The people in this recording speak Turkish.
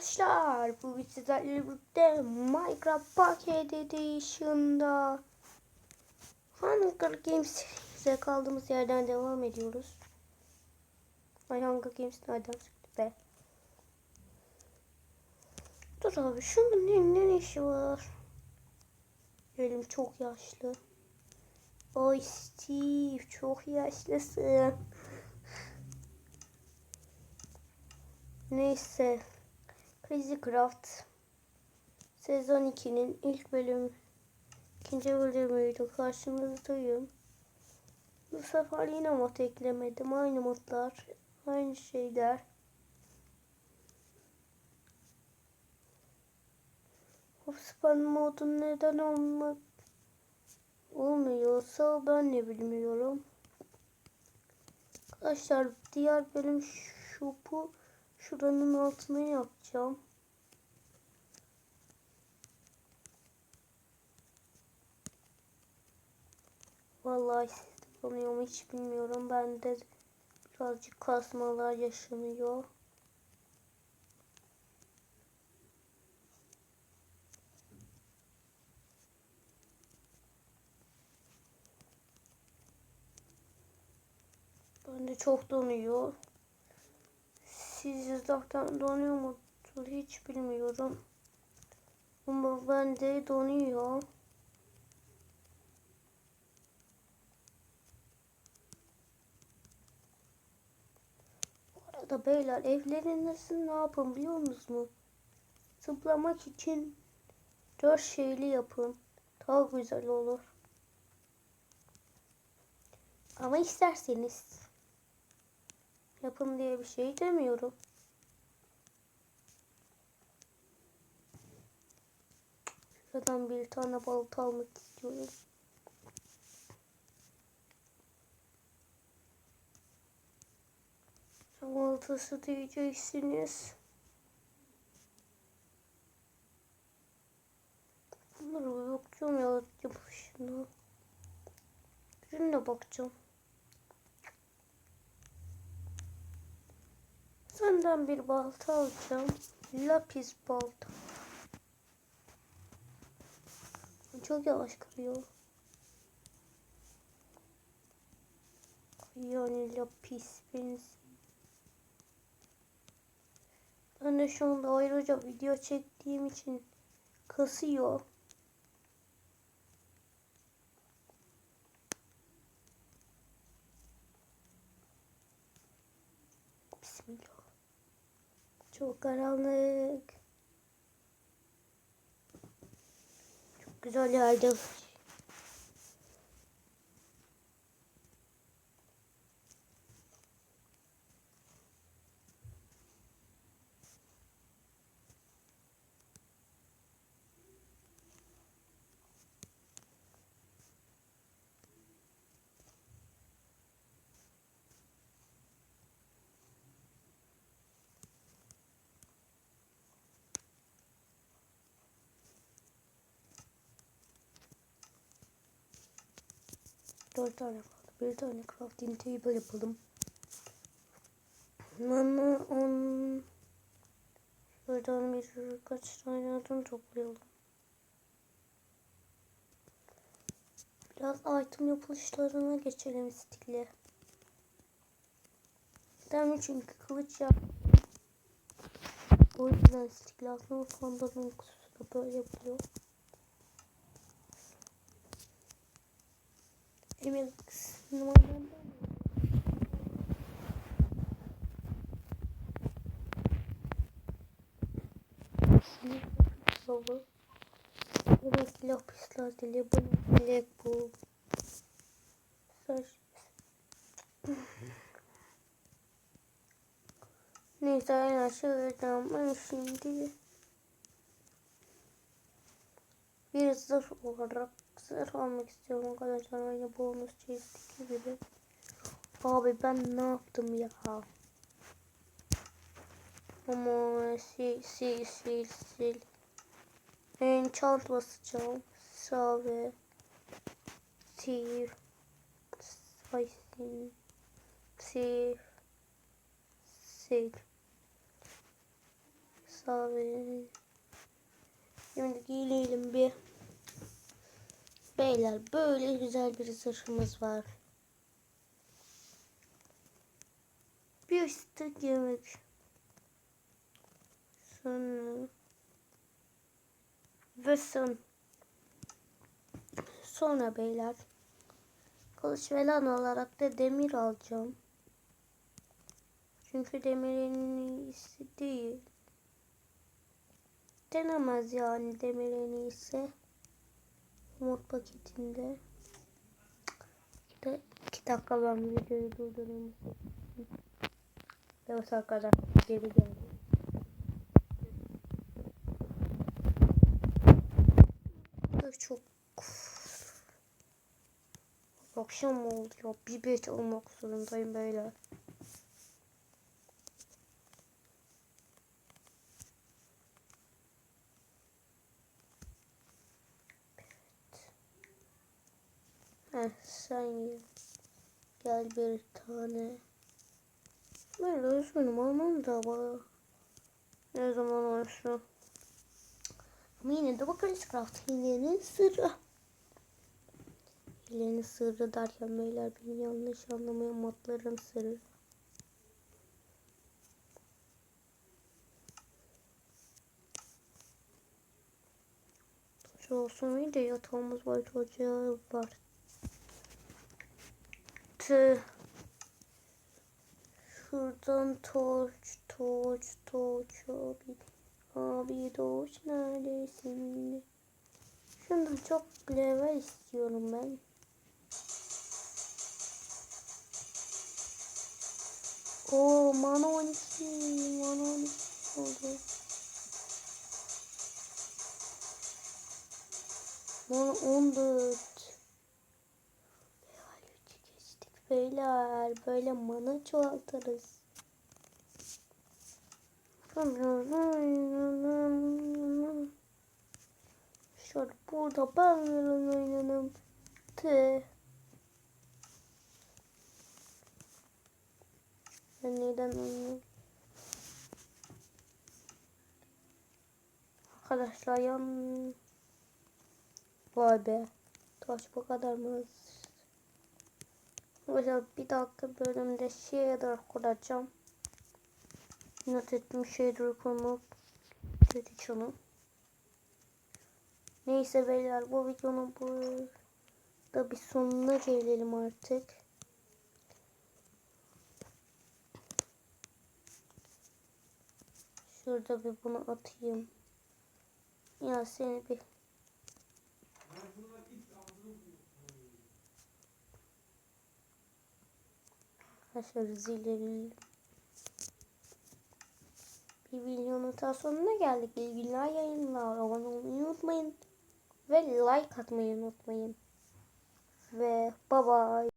Arkadaşlar bugün sizlerle birlikte Minecraft Pocket Edition'da Hunger Games size kaldığımız yerden devam ediyoruz. Ay Hunger Games nereden çıktı be? Dur abi şunun ne, ne işi var? Elim çok yaşlı. Oy Steve çok yaşlısın. Neyse. Crazy Craft sezon 2'nin ilk bölüm ikinci bölümüydü. Karşınızdayım. Bu sefer yine mod eklemedim. Aynı modlar. Aynı şeyler. Hopspan modu neden olmak olmuyorsa ben ne bilmiyorum. Arkadaşlar diğer bölüm şu bu şuranın altına yapacağım. Vallahi yapamıyor mu hiç bilmiyorum. Bende birazcık kasmalar yaşanıyor. Bende çok donuyor. Siz zaten donuyor mu? Hiç bilmiyorum. Ama bende donuyor. Bu arada beyler evlerinizi ne yapın biliyor musunuz? Zıplamak için dört şeyli yapın. Daha güzel olur. Ama isterseniz yapın diye bir şey demiyorum. Şuradan bir tane balta almak istiyorum. Baltası diyeceksiniz. Bunları bakacağım ya yapışına. Birine bakacağım. Senden bir balta alacağım. Lapis balta. Çok yavaş kırıyor. Yani lapis benzin. Ben de şu anda ayrıca video çektiğim için kasıyor. Bismillah. Çok karanlık. Çok güzel yardım. 4 tane kaldı. Bir tane crafting table yapalım. Bana on... Şuradan bir kaç tane adım toplayalım. Biraz item yapılışlarına geçelim stikle. Tamam çünkü kılıç yap. O yüzden stikle aslında fandanın kutusu da böyle yapıyor. Emir numaramdan Baba. Evet lapis lazuli bu bilek bu. Saç. Neyse en aşağıdan ben şimdi bir zırh olarak zırh almak istiyorum arkadaşlar aynı bonus çizdik gibi. Abi ben ne yaptım ya? Ama sil sil sil sil. Enchant basacağım. Sağ ve sil. Ay sil. Sil. Sağ verin. Şimdi giyinelim bir. Beyler böyle güzel bir zırhımız var. Bir üstlük yemek. Sonra ve son. Sonra beyler kılıç falan olarak da demir alacağım. Çünkü demirin iyisi değil. Denemez yani demir en iyisi. Mod paketinde. De iki dakika ben videoyu durdurayım. Evet arkadaşlar geri geldi. Çok akşam oldu ya bir bet olmak zorundayım böyle. Heh, sen ye. Gel bir tane. Böyle üzgünüm almam da bana. Ne zaman olsun. Ama yine de bakarız craft hilenin sırrı. Hilenin sırrı derken beyler beni yanlış anlamayan modların sırrı. Şu olsun iyi yatağımız var, ocağı var. Tüh. Şuradan torç, torç, torç abi. Abi torç neredesin? Şundan çok level istiyorum ben. Oo mana 12, mana 12 oldu. Mana 14. beyler. Böyle mana çoğaltırız. Şöyle burada ben oynanım. Tı. Ben neden oynuyorum? Arkadaşlar yan... Vay be. Taş bu kadar mı? Arkadaşlar bir dakika bölümde shader kuracağım. Not ettim shader kurmak. Dedi canım. Neyse beyler bu videonun burada bir sonuna gelelim artık. Şurada bir bunu atayım. Ya seni bir Arkadaşlar zilleri bir videonun daha sonuna geldik. Günler yayınlar. Abone olmayı unutmayın. Ve like atmayı unutmayın. Ve bye bye.